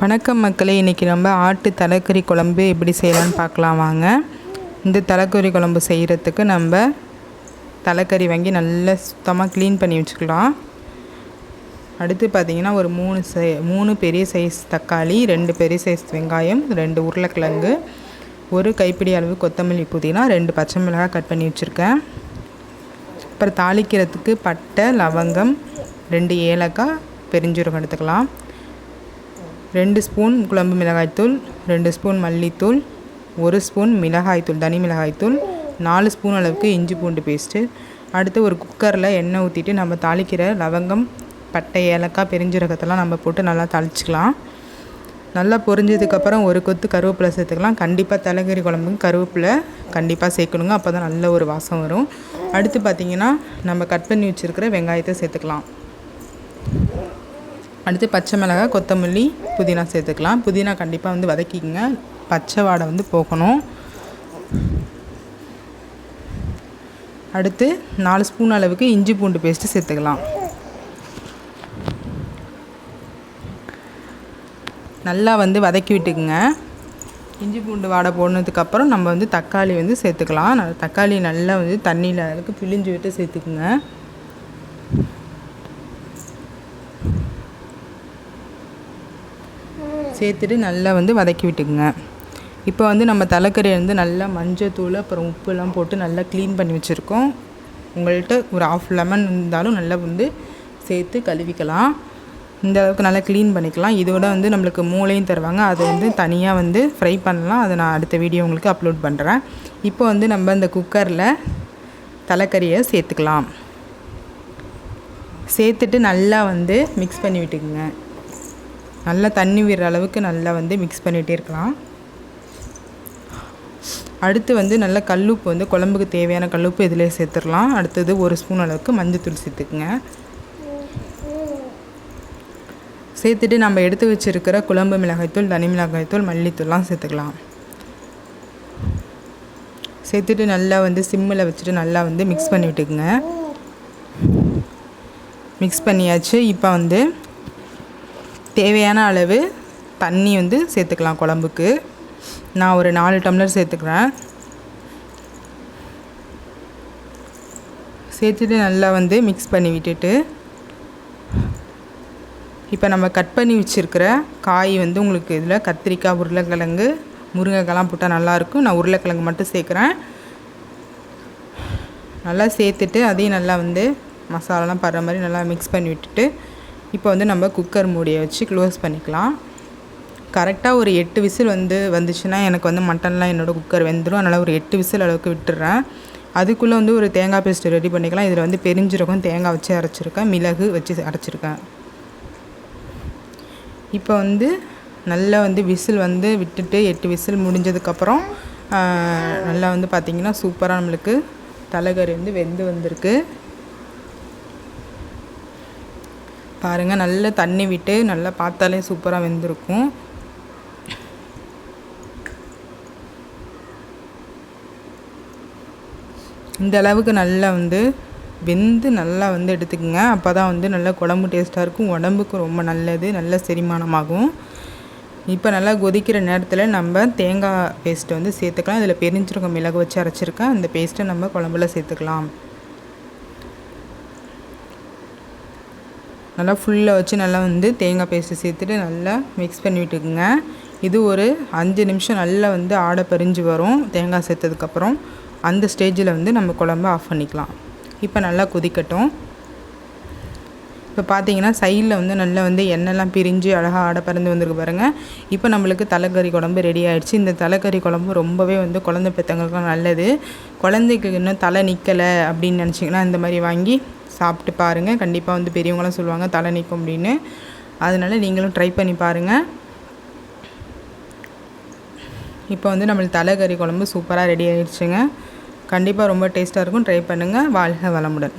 வணக்கம் மக்களே இன்றைக்கி நம்ம ஆட்டு தலைக்கறி குழம்பு எப்படி செய்யலாம்னு பார்க்கலாம் வாங்க. இந்த தலைக்கறி குழம்பு செய்கிறதுக்கு நம்ம தலைக்கறி வாங்கி நல்லா சுத்தமாக க்ளீன் பண்ணி வச்சுக்கலாம். அடுத்து பார்த்திங்கன்னா ஒரு மூணு சை மூணு பெரிய சைஸ் தக்காளி ரெண்டு பெரிய சைஸ் வெங்காயம் ரெண்டு உருளைக்கிழங்கு ஒரு கைப்பிடி அளவு கொத்தமல்லி புதினா ரெண்டு பச்சை மிளகாய் கட் பண்ணி வச்சுருக்கேன். அப்புறம் தாளிக்கிறதுக்கு பட்டை லவங்கம் ரெண்டு ஏலக்காய் பெருஞ்சீரகம் எடுத்துக்கலாம். ரெண்டு ஸ்பூன் குழம்பு மிளகாய்த்தூள் ரெண்டு ஸ்பூன் மல்லித்தூள் ஒரு ஸ்பூன் மிளகாய்த்தூள் தனி மிளகாய்த்தூள் நாலு ஸ்பூன் அளவுக்கு இஞ்சி பூண்டு பேஸ்ட்டு. அடுத்து ஒரு குக்கரில் எண்ணெய் ஊற்றிட்டு நம்ம தாளிக்கிற லவங்கம் பட்டை ஏலக்காய் பெருஞ்சீரகத்தெல்லாம் நம்ம போட்டு நல்லா தாளிச்சிக்கலாம். நல்லா பொரிஞ்சதுக்கப்புறம் ஒரு கொத்து கருவேப்பிலை சேர்த்துக்கலாம். கண்டிப்பாக தலைகறி குழம்புக்கு கருவேப்பிலை கண்டிப்பாக சேர்க்கணுங்க. அப்போ தான் நல்ல ஒரு வாசம் வரும். அடுத்து பார்த்திங்கன்னா நம்ம கட் பண்ணி வச்சுருக்கிற வெங்காயத்தை சேர்த்துக்கலாம். அடுத்து பச்சை மிளகாய் கொத்தமல்லி புதினா சேர்த்துக்கலாம். புதினா கண்டிப்பாக வந்து வதக்கிக்கங்க. பச்சை வாடை வந்து போகணும். அடுத்து நாலு ஸ்பூன் அளவுக்கு இஞ்சி பூண்டு பேஸ்ட்டு சேர்த்துக்கலாம். நல்லா வந்து வதக்கி விட்டுக்குங்க. இஞ்சி பூண்டு வாடை போனதுக்கப்புறம் நம்ம வந்து தக்காளி வந்து சேர்த்துக்கலாம். தக்காளி நல்லா வந்து தண்ணியில் அளவுக்கு பிழிஞ்சு விட்டு சேர்த்துக்குங்க. சேர்த்துட்டு நல்லா வந்து வதக்கி விட்டுக்குங்க. இப்போ வந்து நம்ம தலைக்கறி வந்து நல்லா மஞ்சள் தூள் அப்புறம் உப்புலாம் போட்டு நல்லா க்ளீன் பண்ணி வச்சுருக்கோம். உங்கள்கிட்ட ஒரு ஆஃப் லெமன் இருந்தாலும் நல்லா வந்து சேர்த்து கழுவிக்கலாம். இந்த அளவுக்கு நல்லா க்ளீன் பண்ணிக்கலாம். இதோட வந்து நம்மளுக்கு மூளையும் தருவாங்க. அதை வந்து தனியாக வந்து ஃப்ரை பண்ணலாம். அதை நான் அடுத்த வீடியோ உங்களுக்கு அப்லோட் பண்ணுறேன் இப்போ வந்து நம்ம இந்த குக்கரில் தலைக்கறியை சேர்த்துக்கலாம். சேர்த்துட்டு நல்லா வந்து மிக்ஸ் பண்ணி விட்டுக்குங்க. நல்லா தண்ணி விடுற அளவுக்கு நல்லா வந்து மிக்ஸ் பண்ணிகிட்டே இருக்கலாம். அடுத்து வந்து நல்லா கல்லுப்பு வந்து குழம்புக்கு தேவையான கல்லுப்பு இதிலே சேர்த்துடலாம். அடுத்தது ஒரு ஸ்பூன் அளவுக்கு மஞ்சத்தூள் சேர்த்துக்குங்க. சேர்த்துட்டு நம்ம எடுத்து வச்சுருக்கிற குழம்பு மிளகாய்த்தூள் தனி மிளகாய்த்தூள் மல்லித்தூள்லாம் சேர்த்துக்கலாம். சேர்த்துட்டு நல்லா வந்து சிம்மில் வச்சுட்டு நல்லா வந்து மிக்ஸ் பண்ணி விட்டுக்குங்க மிக்ஸ் பண்ணியாச்சு. இப்போ வந்து தேவையான அளவு தண்ணி வந்து சேர்த்துக்கலாம் குழம்புக்கு. நான் ஒரு நாலு டம்ளர் சேர்த்துக்கிறேன். சேர்த்துட்டு நல்லா வந்து மிக்ஸ் பண்ணி விட்டுட்டு இப்போ நம்ம கட் பண்ணி வச்சுருக்கிற காய் வந்து உங்களுக்கு இதில் கத்திரிக்காய் உருளைக்கிழங்கு முருங்கைக்கெல்லாம் போட்டால் நல்லாயிருக்கும். நான் உருளைக்கிழங்கு மட்டும் சேர்க்குறேன். நல்லா சேர்த்துட்டு அதையும் நல்லா வந்து மசாலாலாம் படுற மாதிரி நல்லா மிக்ஸ் பண்ணி விட்டுட்டு இப்போ வந்து நம்ம குக்கர் மூடியை வச்சு க்ளோஸ் பண்ணிக்கலாம். கரெக்டாக ஒரு எட்டு விசில் வந்து வந்துச்சுன்னா எனக்கு வந்து மட்டன்லாம் என்னோடய குக்கர் வெந்துடும் அதனால் ஒரு எட்டு விசில் அளவுக்கு விட்டுறேன். அதுக்குள்ளே வந்து ஒரு தேங்காய் பேஸ்ட்டு ரெடி பண்ணிக்கலாம். இதில் வந்து பெரிஞ்சிருக்கும் தேங்காய் வச்சு அரைச்சிருக்கேன். மிளகு வச்சு அரைச்சிருக்கேன். இப்போ வந்து நல்லா வந்து விசில் வந்து விட்டுட்டு எட்டு விசில் முடிஞ்சதுக்கப்புறம் நல்லா வந்து பார்த்திங்கன்னா சூப்பராக நம்மளுக்கு தலைகறி வந்து வெந்து வந்திருக்கு. பாருங்கள் நல்லா தண்ணி விட்டு நல்லா பார்த்தாலே சூப்பராக வெந்திருக்கும். இந்த அளவுக்கு நல்லா வந்து வெந்து நல்லா வந்து எடுத்துக்கோங்க. அப்போ தான் வந்து நல்லா குழம்பு டேஸ்ட்டாக இருக்கும். உடம்புக்கு ரொம்ப நல்லது நல்ல செரிமானமாகும். இப்போ நல்லா கொதிக்கிற நேரத்தில் நம்ம தேங்காய் பேஸ்ட்டை வந்து சேர்த்துக்கலாம். இதில் பெரிஞ்சிருக்க மிளகு வச்சு அரைச்சிருக்கேன். அந்த பேஸ்ட்டை நம்ம குழம்புல சேர்த்துக்கலாம். நல்லா ஃபுல்லாக வச்சு நல்லா வந்து தேங்காய் பேஸ்ட்டு சேர்த்துட்டு நல்லா மிக்ஸ் பண்ணி விட்டுக்குங்க. இது ஒரு அஞ்சு நிமிஷம் நல்லா வந்து ஆடை பறிஞ்சு வரும். தேங்காய் சேர்த்ததுக்கப்புறம் அந்த ஸ்டேஜில் வந்து நம்ம குழம்ப ஆஃப் பண்ணிக்கலாம். இப்போ நல்லா கொதிக்கட்டும். இப்போ பார்த்தீங்கன்னா சைடில் வந்து நல்லா வந்து எண்ணெய்லாம் பிரிஞ்சு அழகாக ஆடை பறந்து வந்திருக்கு பாருங்கள் இப்போ நம்மளுக்கு தலைக்கறி குழம்பு ரெடி ஆகிடுச்சு இந்த தலைக்கறி குழம்பு ரொம்பவே வந்து குழந்தை பெற்றவங்களுக்கும் நல்லது. குழந்தைக்கு இன்னும் தலை நிற்கலை அப்படின்னு நினச்சிங்கன்னா இந்த மாதிரி வாங்கி சாப்பிட்டு பாருங்கள் கண்டிப்பாக வந்து பெரியவங்களாம் சொல்லுவாங்க தலை நிற்கும் அப்படின்னு. அதனால் நீங்களும் ட்ரை பண்ணி பாருங்கள் இப்போ வந்து நம்மளுக்கு தலை கறி குழம்பு சூப்பராக ரெடி ஆகிடுச்சுங்க கண்டிப்பாக ரொம்ப டேஸ்ட்டாக இருக்கும். ட்ரை பண்ணுங்கள் வாழ்க வளமுடன்.